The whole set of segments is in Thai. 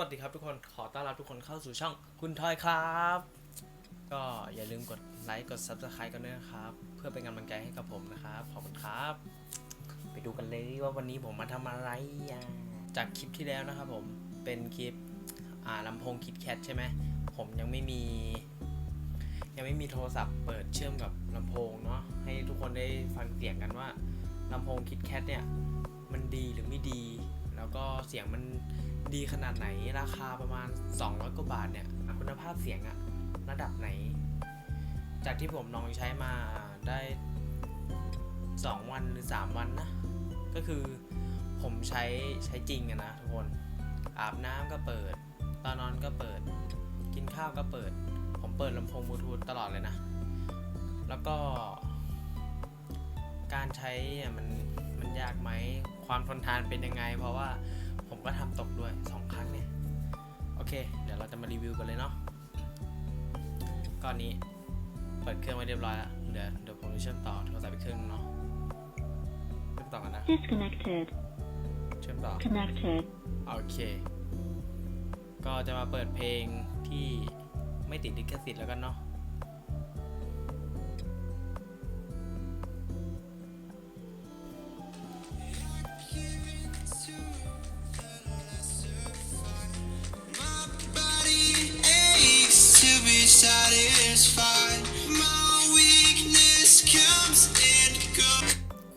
วัสดีครับทุกคนขอต้อนรับทุกคนเข้าสู่ช่องคุณทอยครับ ก็อย่าลืมกดไลค์กด Subscribe กันด้วยนะครับ เพื่อเป็นกำลังใจให้กับผมนะครับ ขอบคุณครับ ไปดูกันเลยว่าวันนี้ผมมาทำอะไร จากคลิปที่แล้วนะครับผมเป็นคลิปอ่าลำโพงคิดแคทใช่ไหมผมยังไม่มี ยังไม่มีโทรศัพท์เปิดเชื่อมกับลำโพงเนาะให้ทุกคนได้ฟังเสียงกันว่าลำโพงคิดแคทเนี่ยมันดีหรือไม่ดี แล้วก็เสียงมันดีขนาดไหนราคาประมาณ 200 กว่าบาทเนี่ยคุณภาพเสียงอะระดับไหน จากที่ผมลองใช้มาได้ 2 วันหรือ 3 วันนะ ก็คือผมใช้ใช้จริงอะนะทุกคน อาบน้ำก็เปิด ตอนนอนก็เปิด กินข้าวก็เปิด ผมเปิดลำโพงบลูทูธตลอดเลยนะ แล้วก็ การใช้มัน ยากไหม ความทนทานเป็นยังไง เพราะว่าผมก็ทำตกด้วย 2 ครั้งเนี่ย โอเค เดี๋ยวเราจะมารีวิวกันเลยเนาะก้อนนี้เปิดเครื่องไว้เรียบร้อยแล้ว เดี๋ยวเดี๋ยวผมจะเชื่อมต่อโทรศัพท์อีกเครื่องนึงเนาะเชื่อมต่อกันนะ Disconnected. เชื่อมต่อ Connected. โอเค ก็จะมาเปิดเพลงที่ไม่ติดลิขสิทธิ์แล้วกันเนาะ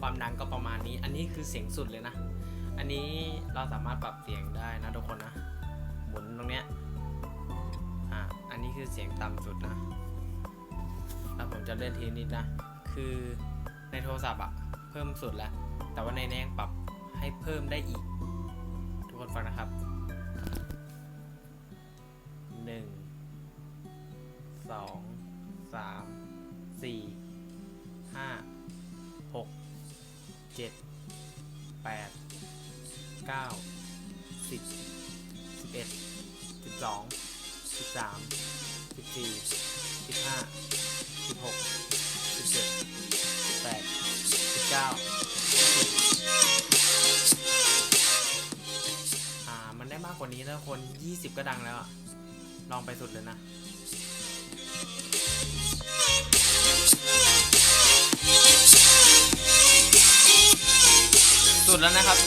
ความดังก็ประมาณนี้ อันนี้คือเสียงสุดเลยนะ อันนี้เราสามารถปรับเสียงได้นะทุกคนนะ หมุนตรงเนี้ย อ่า อันนี้คือเสียงต่ำสุดนะ แล้วผมจะเล่นทีนิดนะ คือในโทรศัพท์อะเพิ่มสุดแล้ว แต่ว่าในแนงปรับให้เพิ่มได้อีก ทุกคนฟังนะครับหนึ่งสองสามสี่ห้า ก้าสิบสิบเอ็ดสิบสองสิบสามสิบสี่สิบห้าสิบหกสิบเจ็ดสิบแปดสิบเก้าอ่า มันได้มากกว่านี้แล้วคนยี่สิบก็ดังแล้วอะลองไปสุดเลยนะสุดแล้วนะครับ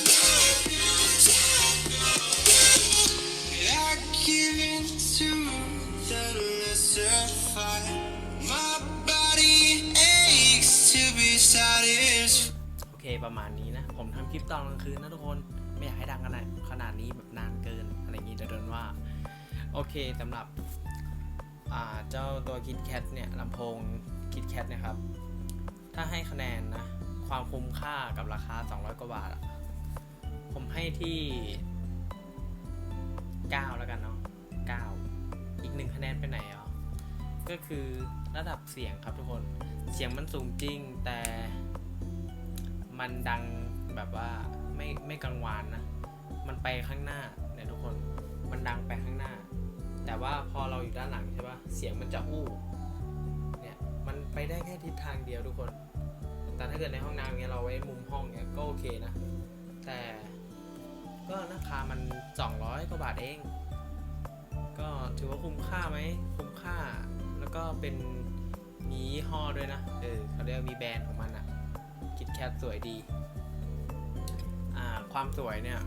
ประมาณนี้นะ ผมทำคลิปตอนกลางคืนนะทุกคนไม่อยากให้ดังขนาดขนาดนี้แบบนานเกินอะไรอย่างนี้จะโดนว่า โอเคสำหรับเจ้าตัวคิดแคทเนี่ยลำโพงคิดแคทนะครับ ถ้าให้คะแนนนะ ความคุ้มค่ากับราคา 200 กว่าบาท ผมให้ที่ 9 แล้วกันเนาะ9 อีกหนึ่งคะแนนไปไหนอะก็คือระดับเสียงครับทุกคน เสียงมันสูงจริงแต่ มันดังแบบว่าไม่ไม่กังวานนะ มันไปข้างหน้าเนี่ยทุกคน มันดังไปข้างหน้า แต่ว่าพอเราอยู่ด้านหลังใช่ปะเสียงมันจะอู้ เนี่ย มันไปได้แค่ทิศทางเดียวทุกคน แต่ถ้าเกิดในห้องน้ำเงี้ยเราไว้มุมห้องเงี้ยก็โอเคนะ แต่ก็ราคามัน 200 กว่าบาทเอง ก็ถือว่าคุ้มค่าไหม คุ้มค่า แล้วก็เป็นมียี่ห้อด้วยนะ เออเขาเรียกว่ามีแบรนด์ของมันอะ คิดแคทสวยดี อ่า ความสวยเนี่ย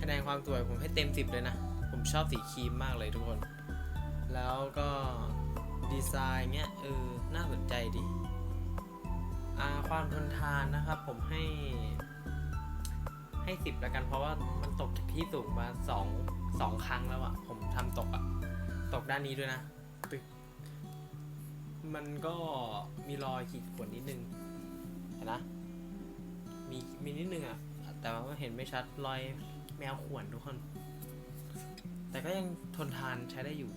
คะแนนความสวยผมให้เต็มสิบเลยนะ ผมชอบสีครีมมากเลยทุกคน แล้วก็ดีไซน์เนี้ยเออ น่าสนใจดี อ่า ความทนทานนะครับ ผมให้ ให้สิบแล้วกัน เพราะว่ามันตกจากที่สูงมาสองสองครั้งแล้วอะผมทำตกอะตกด้านนี้ด้วยนะตึกมันก็มีรอยขีดข่วนนิดนึง ห็นนะมีมีนิดนึงอะแต่ว่าเห็นไม่ชัดรอยแมวข่วนทุกคน แต่ก็ยังทนทานใช้ได้อยู่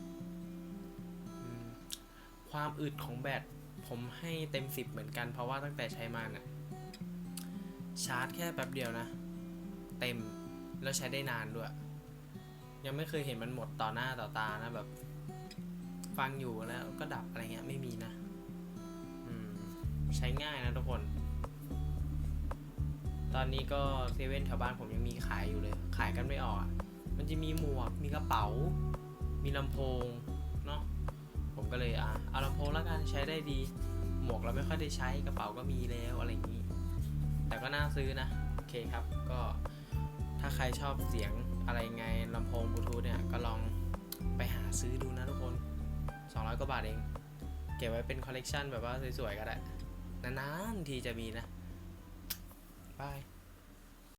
ความอึดของแบตผมให้เต็มสิบเหมือนกันเพราะว่าตั้งแต่ใช้มาเนี่ยชาร์จแค่แป๊บเดียวนะ เต็มแล้วใช้ได้นานด้วย ยังไม่เคยเห็นมันหมดต่อหน้าต่อตานะแบบ ฟังอยู่แล้วก็ดับอะไรเงี้ยไม่มีนะ ใช้ง่ายนะทุกคน ตอนนี้ก็เซเว่นแถวบ้านผมยังมีขายอยู่เลย ขายกันไม่ออกอะมันจะมีหมวก มีกระเป๋า มีลำโพง เนาะ ผมก็เลยอะเอาลำโพงแล้วกันใช้ได้ดี หมวกเราไม่ค่อยได้ใช้ กระเป๋าก็มีแล้วอะไรอย่างนี้ แต่ก็น่าซื้อนะ โอเคครับ ก็ถ้าใครชอบเสียงอะไรไงลำโพงบลูทูธเนี่ย ก็ลองไปหาซื้อดูนะทุกคน 200 กว่าบาทเอง เก็บไว้เป็นคอลเลกชันแบบว่าสวยๆก็ได้ นานๆทีจะมีนะ บาย